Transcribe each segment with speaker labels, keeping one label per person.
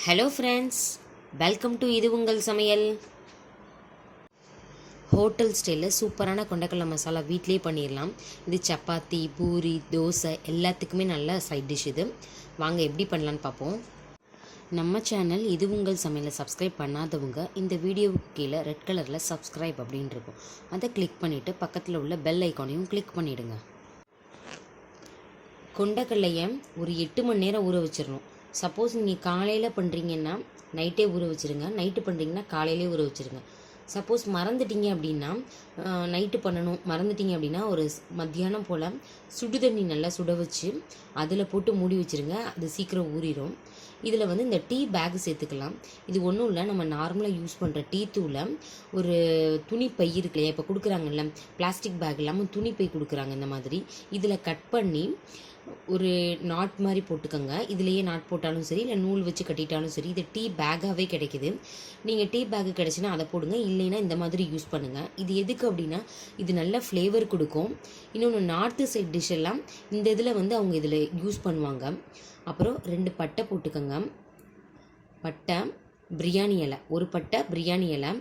Speaker 1: Hello friends welcome to இது உங்கள் சமையல். ஹோட்டல் ஸ்டைலில் சூப்பரான கொண்டக்கடலை மசாலா வீட்லேயே பண்ணிடலாம் இது சப்பாத்தி பூரி தோசை எல்லாத்துக்குமே நல்ல சைட் டிஷ் இது. வாங்க எப்படி பண்ணலான்னு பார்ப்போம் நம்ம சேனல் இது உங்கள் சமையலை சப்ஸ்கிரைப் பண்ணாதவங்க இந்த வீடியோவுக்கு கீழே ரெட் கலரில் சப்ஸ்கிரைப் அப்படின்னு இருக்கும். அதை கிளிக் பண்ணிவிட்டு பக்கத்தில் உள்ள பெல் ஐக்கானையும் கிளிக் பண்ணிவிடுங்க கொண்டக்கடலையை ஒரு எட்டு மணி நேரம் ஊற வச்சிடணும் சப்போஸ் நீங்கள் காலையில் பண்ணுறீங்கன்னா நைட்டே ஊற வச்சுருங்க. நைட்டு பண்ணுறீங்கன்னா காலையிலே ஊற வச்சுருங்க. சப்போஸ் மறந்துட்டீங்க அப்படின்னா நைட்டு பண்ணணும். மறந்துட்டீங்க அப்படின்னா ஒரு மத்தியானம் போல் சுடு தண்ணி நல்லா சுட வச்சு அதில் போட்டு மூடி வச்சுருங்க. அது சீக்கிரம் ஊறிடும் இதில் வந்து இந்த டீ பேக் சேர்த்துக்கலாம். இது ஒன்றும் இல்லை. நம்ம நார்மலாக யூஸ் பண்ணுற டீ தூளை ஒரு துணி பை இருக்கு இல்லையா இப்போ கொடுக்குறாங்கல்ல பிளாஸ்டிக் பேக் இல்லாமல் துணி பை கொடுக்குறாங்க இந்த மாதிரி. இதில் கட் பண்ணி ஒரு நாட் மாதிரி போட்டுக்கோங்க. இதுலேயே நாட் போட்டாலும் சரி இல்லை நூல் வச்சு கட்டிட்டாலும் சரி இது டீ பேக்காகவே கிடைக்குது. நீங்கள் டீ பேக்கு கிடச்சின்னா அதை போடுங்க. இல்லைன்னா இந்த மாதிரி யூஸ் பண்ணுங்கள் இது எதுக்கு அப்படின்னா இது நல்ல ஃப்ளேவர் கொடுக்கும். இன்னொன்று நார்த்து சைட் டிஷ் எல்லாம் இந்த இதில் வந்து அவங்க இதில் யூஸ் பண்ணுவாங்க. அப்புறம் ரெண்டு பட்டை போட்டுக்கோங்க. பட்டை பிரியாணி இலை. ஒரு பட்டை பிரியாணி இலை.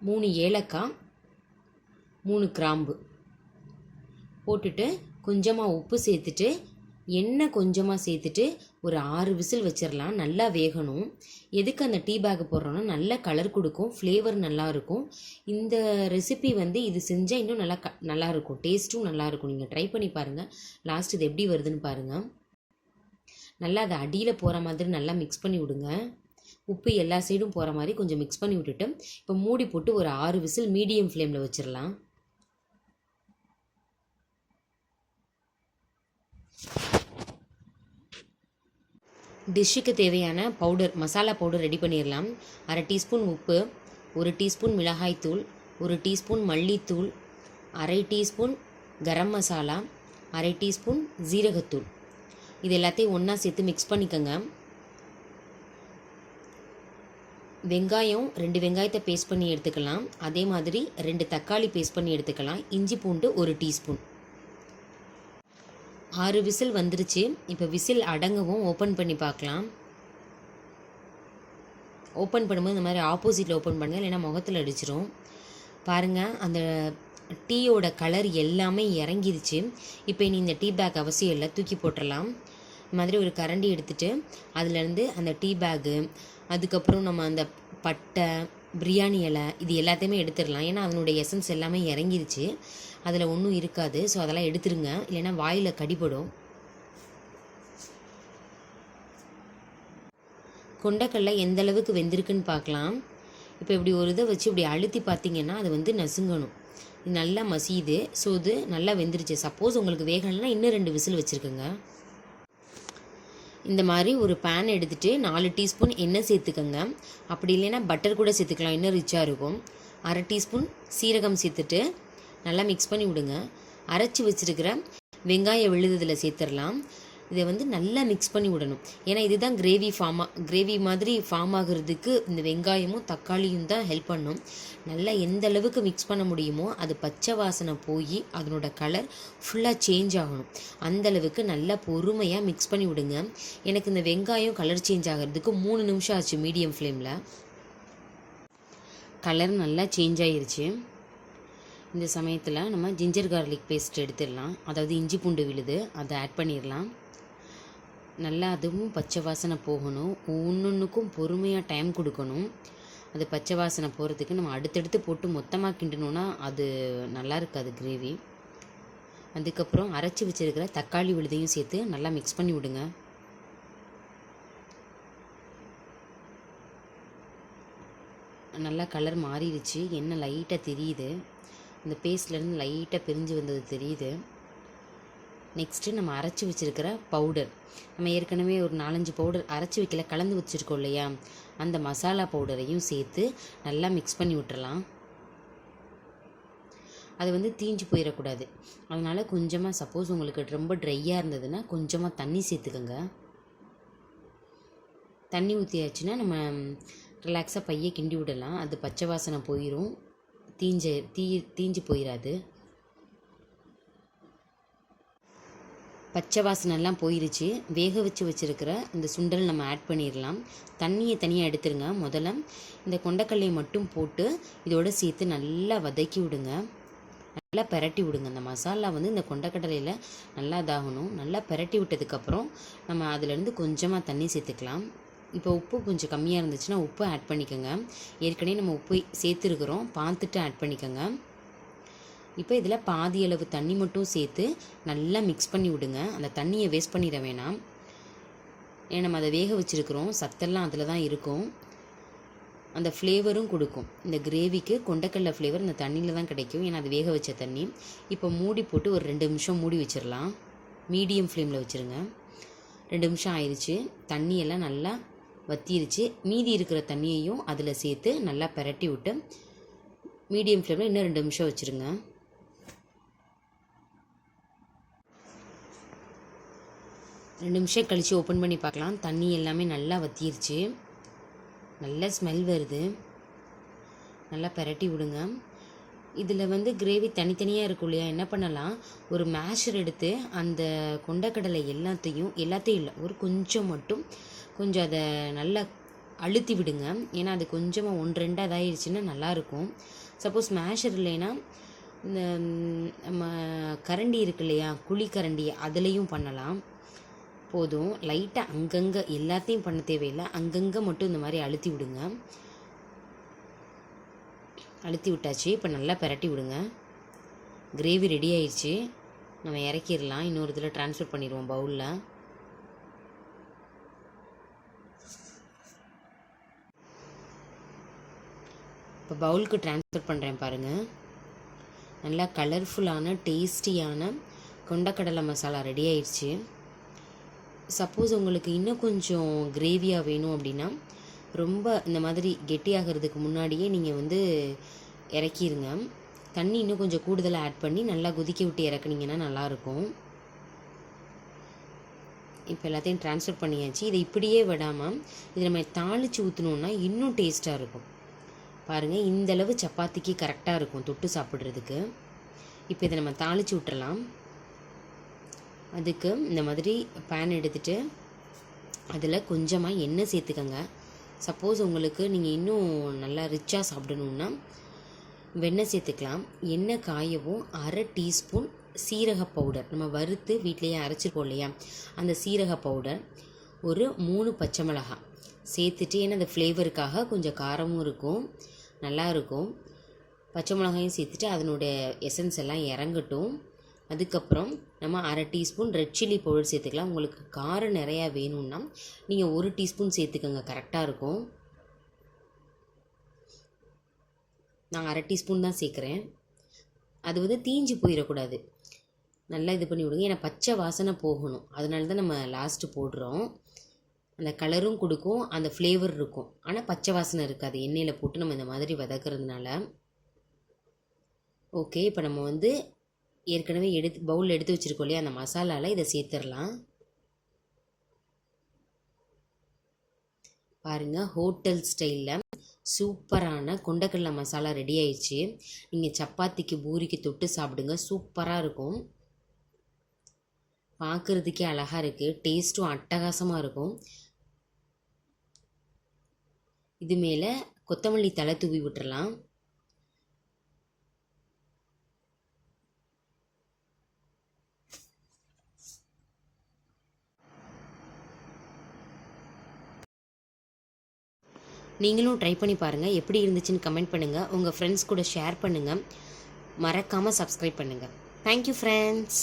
Speaker 1: மூணு ஏலக்காய் மூணு கிராம்பு. போட்டுட்டு கொஞ்சமாக உப்பு சேர்த்துட்டு எண்ணெய் கொஞ்சமாக சேர்த்துட்டு ஒரு ஆறு விசில் வச்சிடலாம் நல்லா வேகணும். எதுக்கு அந்த டீ பேக் போடுறோன்னா நல்ல கலர் கொடுக்கும் ஃப்ளேவர் நல்லா இருக்கும். இந்த ரெசிபி வந்து இது செஞ்சால் இன்னும் நல்லா க நல்லாயிருக்கும் டேஸ்ட்டும் நல்லாயிருக்கும் நீங்கள் ட்ரை பண்ணி பாருங்கள் லாஸ்ட் இது எப்படி வருதுன்னு பாருங்கள் நல்லா அதை அடியில் போகிற மாதிரி நல்லா மிக்ஸ் பண்ணி விடுங்க. உப்பு எல்லா சைடும் போகிற மாதிரி கொஞ்சம் மிக்ஸ் பண்ணி விட்டுட்டு இப்போ மூடி போட்டு ஒரு ஆறு விசில் மீடியம் ஃப்ளேமில் வச்சிடலாம் டிஷ்ஷுக்கு தேவையான பவுடர் மசாலா பவுடர் ரெடி பண்ணிடலாம் அரை டீஸ்பூன் உப்பு ஒரு டீஸ்பூன் மிளகாய்த்தூள் ஒரு டீஸ்பூன் மல்லித்தூள் அரை டீஸ்பூன் கரம் மசாலா அரை டீஸ்பூன் ஜீரகத்தூள். இது எல்லாத்தையும் ஒன்றா சேர்த்து மிக்ஸ் பண்ணிக்கோங்க. வெங்காயம் ரெண்டு வெங்காயத்தை பேஸ்ட் பண்ணி எடுத்துக்கலாம். அதே மாதிரி ரெண்டு தக்காளி பேஸ்ட் பண்ணி எடுத்துக்கலாம். இஞ்சி பூண்டு ஒரு டீஸ்பூன். ஆறு விசில் வந்துருச்சு. இப்போ விசில் அடங்கவும் ஓப்பன் பண்ணி பார்க்கலாம். ஓப்பன் பண்ணும்போது இந்த மாதிரி ஆப்போசிட்டில் ஓப்பன் பண்ணுங்க. இல்லைன்னா முகத்தில் அடிச்சிரும். பாருங்கள் அந்த டீயோட கலர் எல்லாமே இறங்கிருச்சு. இப்போ இனி இந்த டீ பேக் அவசியம் இல்லை. தூக்கி போட்டுடலாம் இந்த மாதிரி ஒரு கரண்டி எடுத்துகிட்டு அதுலேருந்து அந்த டீ பேக்கு அதுக்கப்புறம் நம்ம அந்த பட்டை பிரியாணி இலை இது எல்லாத்தையுமே எடுத்துடலாம். ஏன்னா அதனுடைய எசன்ஸ் எல்லாமே இறங்கிருச்சு. அதில் ஒன்றும் இருக்காது. ஸோ அதெல்லாம் எடுத்துருங்க. இல்லைன்னா வாயில் கடிபடும். கொண்டக்கடலை எந்த அளவுக்கு வெந்திருக்குன்னு பார்க்கலாம். இப்போ இப்படி ஒரு இதை வச்சு இப்படி அழுத்தி பார்த்தீங்கன்னா அது வந்து நசுங்கணும். நல்லா மசியுது. ஸோ இது நல்லா வெந்துருச்சு. சப்போஸ் உங்களுக்கு வேகலைன்னா இன்னும் ரெண்டு விசில் வச்சுருக்குங்க. இந்த மாதிரி ஒரு பேன் எடுத்துகிட்டு நாலு டீஸ்பூன் எண்ணெய் சேர்த்துக்கோங்க. அப்படி இல்லைன்னா பட்டர் கூட சேர்த்துக்கலாம் இன்னும் ரிச்சாக இருக்கும். அரை டீஸ்பூன் சீரகம் சேர்த்துட்டு நல்லா மிக்ஸ் பண்ணி விடுங்க. அரைச்சி வச்சிருக்கிற வெங்காயம் விழுதுதில் சேர்த்துடலாம். இதை வந்து நல்லா மிக்ஸ் பண்ணி விடணும். ஏன்னா இதுதான் கிரேவி ஃபார்மாக கிரேவி மாதிரி ஃபார்ம் ஆகிறதுக்கு இந்த வெங்காயமும் தக்காளியும் தான் ஹெல்ப் பண்ணும். நல்லா எந்த அளவுக்கு மிக்ஸ் பண்ண முடியுமோ அது பச்சை வாசனை போய் அதனோட கலர் ஃபுல்லாக சேஞ்ச் ஆகணும். அந்த அளவுக்கு நல்லா பொறுமையாக மிக்ஸ் பண்ணி விடுங்க. எனக்கு இந்த வெங்காயம் கலர் சேஞ்ச் ஆகிறதுக்கு மூணு நிமிஷம் ஆச்சு மீடியம் ஃப்ளேமில் கலர் நல்லா சேஞ்ச் ஆகிருச்சு இந்த சமயத்தில் நம்ம ஜிஞ்சர் கார்லிக் பேஸ்ட் எடுத்துடலாம். அதாவது இஞ்சி பூண்டு விழுது அதை ஆட் பண்ணிடலாம். நல்லா அதுவும் பச்சை வாசனை போகணும். ஒன்னொன்றுக்கும் பொறுமையாக டைம் கொடுக்கணும். அது பச்சை வாசனை போகிறதுக்கு நம்ம அடுத்தடுத்து போட்டு மொத்தமாக கிண்டணும்னா அது நல்லா இருக்காது கிரேவி அதுக்கப்புறம் அரைச்சி வச்சிருக்கிற தக்காளி விழுதையும் சேர்த்து நல்லா மிக்ஸ் பண்ணி விடுங்க. நல்லா கலர் மாறிடுச்சு. எண்ணெய் லைட்டாக தெரியுது. இந்த பேஸ்ட்லேருந்து லைட்டாக பிரிஞ்சு வந்தது தெரியுது. நெக்ஸ்ட்டு நம்ம அரைச்சி வச்சிருக்கிற பவுடர் நம்ம ஏற்கனவே ஒரு நாலஞ்சு பவுடர் அரைச்சி வைக்கல கலந்து வச்சுருக்கோம் இல்லையா? அந்த மசாலா பவுடரையும் சேர்த்து நல்லா மிக்ஸ் பண்ணி விட்டுறலாம். அது வந்து தீஞ்சு போயிடக்கூடாது. அதனால் கொஞ்சமாக சப்போஸ் உங்களுக்கு ரொம்ப ட்ரையாக இருந்ததுன்னா கொஞ்சமாக தண்ணி சேர்த்துக்கோங்க. தண்ணி ஊற்றியாச்சுன்னா நம்ம ரிலாக்ஸாக பையை கிண்டி விடலாம். அது பச்சை வாசனை போயிடும் தீஞ்ச தீ தீஞ்சு போயிடாது பச்சை வாசனைலாம் போயிருச்சு. வேக வச்சு வச்சுருக்கிற இந்த சுண்டல் நம்ம ஆட் பண்ணிடலாம் தண்ணியை தனியாக எடுத்துருங்க. முதல்ல இந்த கொண்டக்கல்லையை மட்டும் போட்டு இதோடு சேர்த்து நல்லா வதக்கி விடுங்க. நல்லா பெரட்டி விடுங்க. அந்த மசாலா வந்து இந்த கொண்டக்கடலையில் நல்லா இதாகணும். நல்லா பெரட்டி விட்டதுக்கப்புறம் நம்ம அதிலேருந்து கொஞ்சமாக தண்ணி சேர்த்துக்கலாம். இப்போ உப்பு கொஞ்சம் கம்மியாக இருந்துச்சுன்னா உப்பு ஆட் பண்ணிக்கோங்க. ஏற்கனவே நம்ம உப்பு சேர்த்துருக்குறோம். பார்த்துட்டு ஆட் பண்ணிக்கோங்க. இப்போ இதில் பாதி அளவு தண்ணி மட்டும் சேர்த்து நல்லா மிக்ஸ் பண்ணி விடுங்க. அந்த தண்ணியை வேஸ்ட் பண்ணிட வேணாம். ஏன்னா நம்ம அதை வேக வச்சுருக்கிறோம். சத்தெல்லாம் அதில் தான் இருக்கும். அந்த ஃப்ளேவரும் கொடுக்கும். இந்த கிரேவிக்கு கொண்டக்கடல ஃப்ளேவர் இந்த தண்ணியில் தான் கிடைக்கும். ஏன்னா அது வேக வச்ச தண்ணி. இப்போ மூடி போட்டு ஒரு ரெண்டு நிமிஷம் மூடி வச்சிடலாம். மீடியம் ஃப்ளேமில் வச்சுருங்க. ரெண்டு நிமிஷம் ஆயிடுச்சு தண்ணியெல்லாம் நல்லா வத்திருச்சு. மீதி இருக்கிற தண்ணியையும் அதில் சேர்த்து நல்லா பரட்டி விட்டு மீடியம் ஃப்ளேமில் இன்னும் ரெண்டு நிமிஷம் வச்சுருங்க. ரெண்டு நிமிஷம் கழித்து ஓப்பன் பண்ணி பார்க்கலாம். தண்ணி எல்லாமே நல்லா வத்திருச்சு. நல்ல ஸ்மெல் வருது. நல்லா பெரட்டி விடுங்க. இதில் வந்து கிரேவி தனித்தனியாக இருக்கும் இல்லையா? என்ன பண்ணலாம்? ஒரு மேஷர் எடுத்து அந்த கொண்டக்கடலை எல்லாத்தையும் எல்லாத்தையும் இல்லை ஒரு கொஞ்சம் மட்டும் கொஞ்சம் அதை நல்லா அழுத்தி விடுங்க. ஏன்னா அது கொஞ்சமாக ஒன்று ரெண்டாக இதாகிடுச்சுன்னா நல்லாயிருக்கும். சப்போஸ் மேஷர் இல்லைன்னா இந்த நம்ம கரண்டி இருக்கு இல்லையா? குழி கரண்டி அதுலேயும் பண்ணலாம். போதும். லைட்டாக அங்கங்கே எல்லாத்தையும் பண்ண தேவையில்லை. அங்கங்கே மட்டும் இந்த மாதிரி அழுத்தி விடுங்க. அழுத்தி விட்டாச்சு. இப்போ நல்லா பரட்டி விடுங்க. கிரேவி ரெடி ஆயிடுச்சு நம்ம இறக்கிடலாம். இன்னொரு இதில் ட்ரான்ஸ்ஃபர் பண்ணிடுவோம் பவுலில் இப்போ பவுலுக்கு ட்ரான்ஸ்ஃபர் பண்ணுறேன் பாருங்கள் நல்லா கலர்ஃபுல்லான டேஸ்டியான கொண்டக்கடலை மசாலா ரெடி ஆயிடுச்சு சப்போஸ் உங்களுக்கு இன்னும் கொஞ்சம் கிரேவியாக வேணும் அப்படின்னா ரொம்ப இந்த மாதிரி கெட்டியாகிறதுக்கு முன்னாடியே நீங்கள் வந்து இறக்கிடுங்க தண்ணி இன்னும் கொஞ்சம் கூடுதலாக ஆட் பண்ணி நல்லா கொதிக்க விட்டு இறக்குனீங்கன்னா நல்லாயிருக்கும். இப்போ எல்லாத்தையும் ட்ரான்ஸ்ஃபர் பண்ணியாச்சு. இதை இப்படியே விடாமல் இதை நம்ம தாளித்து ஊற்றினோன்னா இன்னும் டேஸ்ட்டாக இருக்கும். பாருங்கள் இந்த அளவு சப்பாத்திக்கு கரெக்டாக இருக்கும் தொட்டு சாப்பிட்றதுக்கு. இப்போ இதை நம்ம தாளித்து விட்டுறலாம் அதுக்கு இந்த மாதிரி பேன் எடுத்துட்டு அதில் கொஞ்சமாக எண்ணெய் சேர்த்துக்கங்க. சப்போஸ் உங்களுக்கு நீங்கள் இன்னும் நல்லா ரிச்சாக சாப்பிடணுன்னா வெண்ணெய் சேர்த்துக்கலாம். எண்ணெய் காயவும் அரை டீஸ்பூன் சீரக பவுடர். நம்ம வறுத்து வீட்டிலேயே அரைச்சிருப்போம் இல்லையா? அந்த சீரக பவுடர் ஒரு மூணு பச்சை மிளகாய் சேர்த்துட்டு ஏன்னா அந்த ஃப்ளேவருக்காக கொஞ்சம் காரமும் இருக்கும் நல்லா இருக்கும். பச்சை மிளகாயும் சேர்த்துட்டு அதனுடைய எசன்ஸ் எல்லாம் இறங்கட்டும். அதுக்கப்புறம் நம்ம அரை டீஸ்பூன் ரெட் சில்லி பவுடர் சேர்த்துக்கலாம். உங்களுக்கு காரம் நிறையா வேணும்னா நீங்கள் ஒரு டீஸ்பூன் சேர்த்துக்கோங்க. கரெக்டாக இருக்கும். நான் அரை டீஸ்பூன் தான் சேர்க்குறேன். அது வந்து தீஞ்சு போயிடக்கூடாது. நல்லா இது பண்ணி விடுங்க. ஏன்னா பச்சை வாசனை போகணும். அதனால தான் நம்ம லாஸ்ட்டு போடுறோம். அந்த கலரும் கொடுக்கும். அந்த ஃப்ளேவர் இருக்கும். ஆனால் பச்சை வாசனை இருக்காது. எண்ணெயில் போட்டு நம்ம இந்த மாதிரி வதக்குறதுனால. ஓகே இப்போ நம்ம வந்து ஏற்கனவே எடுத்து பவுலில் எடுத்து வச்சுருக்கோம் இல்லையா? அந்த மசாலாவில் இதை சேர்த்துடலாம். பாருங்கள் ஹோட்டல் ஸ்டைலில் சூப்பரான கொண்டக்கடலை மசாலா ரெடி ஆயிடுச்சு. நீங்கள் சப்பாத்திக்கு பூரிக்கு தொட்டு சாப்பிடுங்க. சூப்பராக இருக்கும். பார்க்குறதுக்கே அழகாக இருக்குது டேஸ்ட்டும் அட்டகாசமாக இருக்கும். இது மேலே கொத்தமல்லி தலை தூவி விட்டுறலாம். நீங்களும் ட்ரை பண்ணி பாருங்கள் எப்படி இருந்துச்சுன்னு கமெண்ட் பண்ணுங்கள் உங்கள் ஃப்ரெண்ட்ஸ் கூட ஷேர் பண்ணுங்கள் மறக்காமல் சப்ஸ்கிரைப் பண்ணுங்கள் தேங்க்யூ ஃப்ரெண்ட்ஸ்